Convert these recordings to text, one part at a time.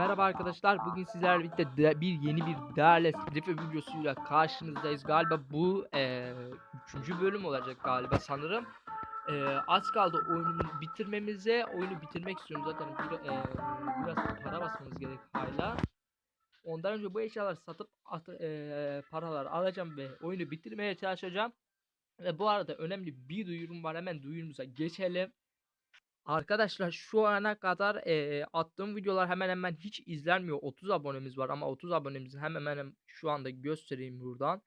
Merhaba arkadaşlar. Bugün sizlerle birlikte de- bir yeni bir değerli Strife videosuyla karşınızdayız. Galiba bu eee, üçüncü bölüm olacak galiba sanırım. Eee, az kaldı oyunu bitirmemize. Oyunu bitirmek istiyorum zaten. Bir, eee, biraz para basmamız gerek hala. Ondan önce bu eşyaları satıp at, eee, paralar alacağım ve oyunu bitirmeye çalışacağım. Ve bu arada önemli bir duyurum var. Hemen duyurumuza geçelim. Arkadaşlar şu ana kadar eee, attığım videolar hemen hemen hiç izlenmiyor. 30 abonemiz var ama 30 abonemizi hemen hemen şu anda göstereyim buradan.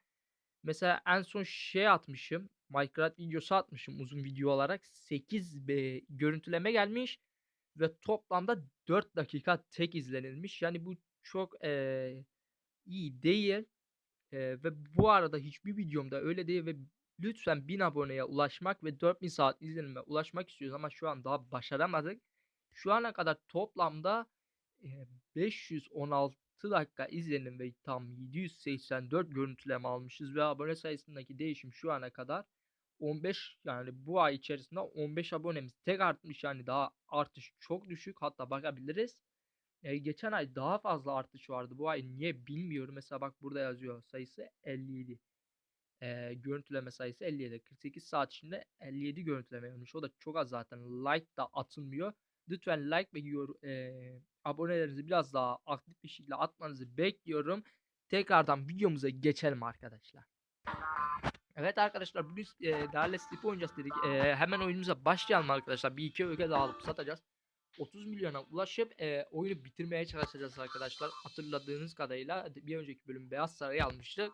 Mesela en son şey atmışım. Minecraft videosu atmışım uzun video olarak. 8 be, görüntüleme gelmiş ve toplamda 4 dakika tek izlenilmiş. Yani bu çok eee, iyi değil. Eee, ve bu arada hiçbir videomda öyle değil ve lütfen 1000 aboneye ulaşmak ve 4000 saat izlenime ulaşmak istiyoruz ama şu an daha başaramadık. Şu ana kadar toplamda eee, 516 dakika izlenim ve tam 784 görüntüleme almışız ve abone sayısındaki değişim şu ana kadar 15 yani bu ay içerisinde 15 abonemiz tek artmış yani daha artış çok düşük hatta bakabiliriz. Eee, geçen ay daha fazla artış vardı. Bu ay niye bilmiyorum. Mesela bak burada yazıyor sayısı 57. Eee, görüntüleme sayısı 57. 48 saat içinde 57 görüntüleme gelmiş. O da çok az zaten. Like da atılmıyor. Lütfen like ve yor, eee, abonelerinizi biraz daha aktif bir şekilde atmanızı bekliyorum. Tekrardan videomuza geçelim arkadaşlar. Evet arkadaşlar bugün eee değerli Sleep oynayacağız dedik. Eee, hemen oyunumuza başlayalım arkadaşlar. Bir iki öge daha alıp satacağız. 30 milyona ulaşıp eee, oyunu bitirmeye çalışacağız arkadaşlar. Hatırladığınız kadarıyla bir önceki bölüm Beyaz Saray'ı almıştık.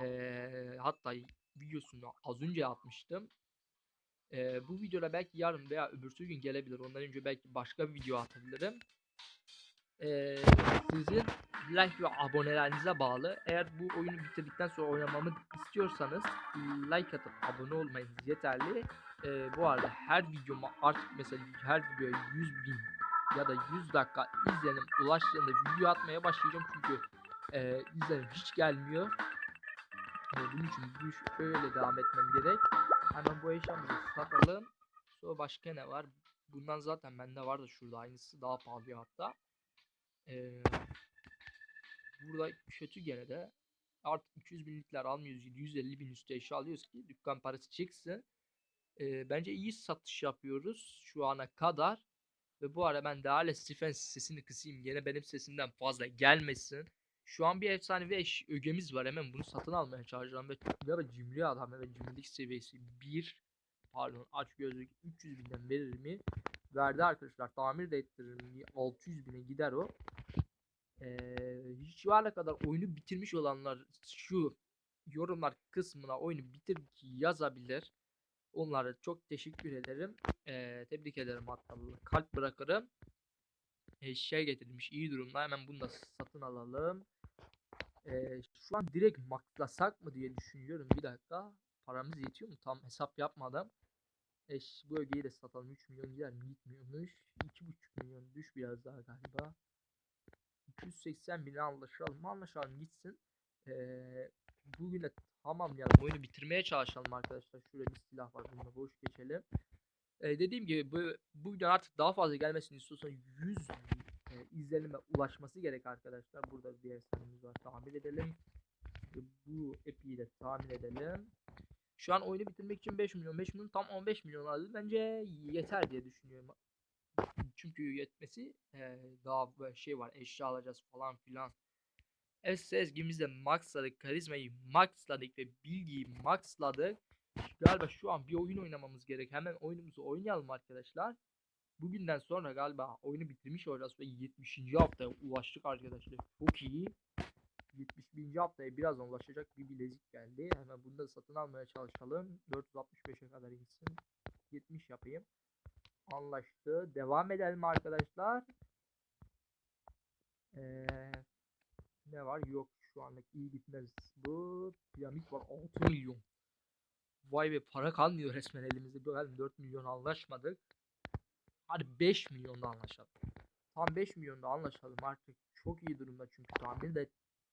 Eee, hatta videosunu az önce atmıştım. Eee, bu videoda belki yarın veya öbürsü gün gelebilir. Ondan önce belki başka bir video atabilirim. Eee, sizin like ve abonelerinize bağlı. Eğer bu oyunu bitirdikten sonra oynamamı istiyorsanız like atıp abone olmanız yeterli. Eee, bu arada her videoma artık mesela her videoya 100 bin ya da 100 dakika izlenim ulaştığında video atmaya başlayacağım çünkü eee izlenim hiç gelmiyor. Bunun için bu öyle devam etmem gerek. Hemen bu eşyamızı satalım. Sonra başka ne var? Bundan zaten bende var da şurada aynısı daha pahalı hatta. Eee burada kötü gene de artık 200 binlikler almıyoruz 150 bin üstü eşya alıyoruz ki dükkan parası çıksın. Eee, bence iyi satış yapıyoruz şu ana kadar. Ve bu ara ben değerli Stephen sesini kısayım. Gene benim sesimden fazla gelmesin. Şu an bir efsanevi eş ögemiz var. Hemen bunu satın almaya çalışacağım. Ve, ve cimri adam ve cimrilik seviyesi 1 pardon aç gözlük 300 binden verir mi? Verdi arkadaşlar. Tamir de ettirir mi? 600 bine gider o. Eee şu ana kadar oyunu bitirmiş olanlar şu yorumlar kısmına oyunu bitirdik yazabilir. Onlara çok teşekkür ederim. Eee, tebrik ederim hatta kalp bırakırım. Şey getirmiş iyi durumda. Hemen bunu da satın alalım. Eee, şu an direkt maklasak mı diye düşünüyorum. Bir dakika. Paramız yetiyor mu? Tam hesap yapmadım. Eş, bu ögeyi de satalım. 3 milyon gider mi? Gitmiyormuş. 2,5 milyon düş biraz daha galiba. 280 bine anlaşalım. Anlaşalım gitsin. Eee bugün de tamamlayalım. Oyunu bitirmeye çalışalım arkadaşlar. Şurada bir silah var. Bununla boş geçelim. Eee, dediğim gibi bu, bu video artık daha fazla gelmesini istiyorsan 100 e, izlenime ulaşması gerek arkadaşlar. Burada bir efsanemiz var. Tamir edelim. Ve bu epi'yi de tamir edelim. Şu an oyunu bitirmek için 5 milyon. 5 milyon tam 15 milyon aldı. Bence yeter diye düşünüyorum. Çünkü yetmesi eee, daha şey var. Eşya alacağız falan filan. Evet sezgimizde maxladık. Karizmayı maxladık ve bilgiyi maxladık. Galiba şu an bir oyun oynamamız gerek. Hemen oyunumuzu oynayalım arkadaşlar. Bugünden sonra galiba oyunu bitirmiş olacağız ve 70. haftaya ulaştık arkadaşlar. Çok iyi. 71. haftaya birazdan ulaşacak bir bilezik geldi. Hemen bunu da satın almaya çalışalım. 465'e kadar insin. 70 yapayım. Anlaştı. Devam edelim arkadaşlar. Ee, ne var? Yok şu anlık iyi gitmez. Bu piramit var 6 milyon. Vay be para kalmıyor resmen elimizde. Böyle 4 milyon anlaşmadık. Hadi 5 milyonda anlaşalım. Tam 5 milyonda anlaşalım artık. Çok iyi durumda çünkü tahmin de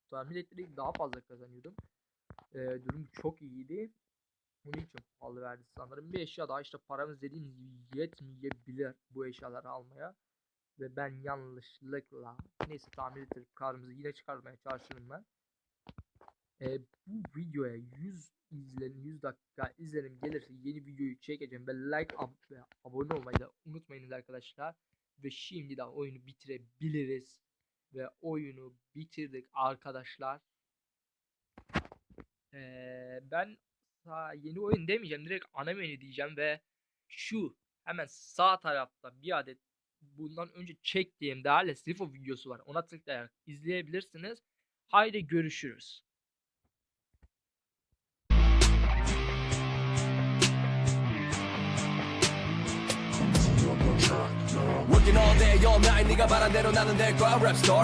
tahmin ettirdik daha fazla kazanıyordum. Ee, durum çok iyiydi. Onun için pahalı verdi sanırım. Bir eşya daha işte paramız dediğimiz gibi yetmeyebilir bu eşyaları almaya. ve ben yanlışlıkla neyse tamir ettirip karımızı yine çıkarmaya çalışırım ben. Ee, bu videoya 100 izlenim 100 dakika izlenim gelirse yeni videoyu çekeceğim ve like ab- ve abone olmayı da unutmayınız arkadaşlar. Ve şimdiden oyunu bitirebiliriz. Ve oyunu bitirdik arkadaşlar. Ee, ben sağ yeni oyun demeyeceğim direkt ana menü diyeceğim ve şu hemen sağ tarafta bir adet bundan önce çektiğim değerli Sifo videosu var. Ona tıklayarak izleyebilirsiniz. Haydi görüşürüz. All night 네가 바란 대로 나는 될 거야 랩 스토어